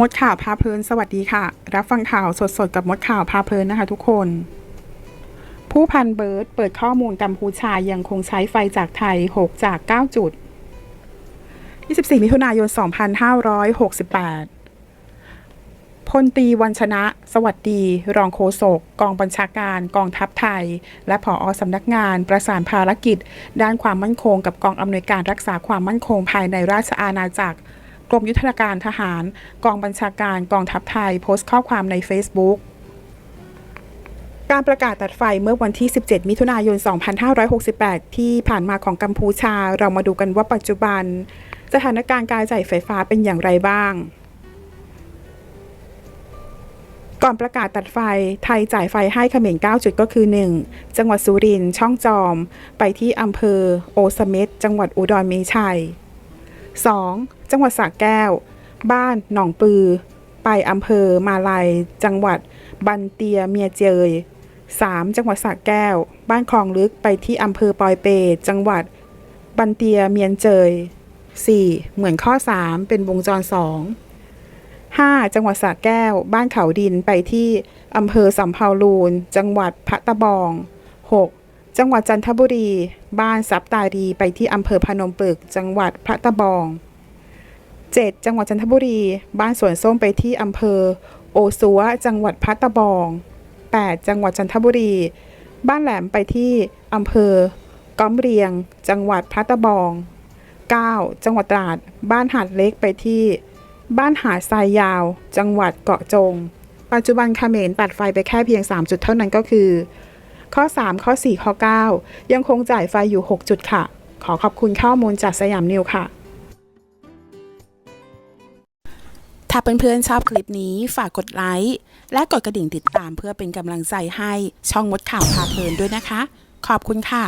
มดข่าวพาเพลินสวัสดีค่ะ รับฟังข่าวสดๆ กับมดข่าวพาเพลินนะคะทุกคน ผู้พันเบิร์ดเปิดข้อมูลกัมพูชายังคงใช้ไฟจากไทย 6 จาก 9 จุด 24 มิถุนายน 2568 พลตีวันชนะ สวัสดี รองโฆษกกองบัญชาการ กองทัพไทย และผออสำนักงานประสานภารกิจ ด้านความมั่นคงกับกองอำนวยการรักษาความมั่นคงภายในราชอาณาจักร รมยุทธาการทหาร กองบัญชาการกองทัพไทย โพสต์ข้อความใน Facebook การประกาศตัดไฟเมื่อวันที่ 17 มิถุนายน 2568 ที่ผ่านมาของกัมพูชา เรามาดูกันว่าปัจจุบัน สถานการณ์การจ่ายไฟฟ้าเป็นอย่างไรบ้าง ก่อนประกาศตัดไฟ ไทยจ่ายไฟให้เขมร9จุดก็คือ 1. จังหวัดสุรินทร์ช่องจอม ไปที่อำเภอ โอสเม็ดจังหวัดอุดรเมชัย 2. จังหวัดสระแก้ว บ้านหนองปือ ไปอำเภอมาลัยจังหวัดบันเตียเมียเจย 3. จังหวัดสระแก้ว บ้านคลองลึกไปที่อำเภอปอยเปตจังหวัดบันเตียเมียนเจย 4. เหมือนข้อ 3 เป็นวงจร 2 5. จังหวัดสระแก้ว บ้านเขาดินไปที่อำเภอสำเภาลูน จังหวัดพะตะบอง 6. จังหวัดจันทบุรี บ้านซับตาดีไปที่อำเภอพนมปึก จังหวัดพระตะบอง 7. จังหวัดจันทบุรี บ้านสวนส้มไปที่อำเภอ โอซัวจังหวัดพัตะบอง 8. จังหวัดจันทบุรี บ้านแหลมไปที่อำเภอก้อมเรียง จังหวัดพัตะบอง 9. จังหวัดตราด บ้านหาดเล็กไปที่ บ้านหาดทรายยาว จังหวัดเกาะจง ปัจจุบันเขมรตัดไฟไปแค่เพียง 3 จุดเท่านั้นก็คือ ข้อ 3 ข้อ 4 ข้อ 9 ยังคงจ่ายไฟอยู่ 6 จุดค่ะ ขอขอบคุณข้อมูลจากสยามนิวค่ะ ถ้าเพื่อนๆชอบคลิปนี้ฝากกดไลค์และกดกระดิ่งติดตามเพื่อเป็นกำลังใจให้ช่องมดข่าวพาเพลินด้วยนะคะ ขอบคุณค่ะ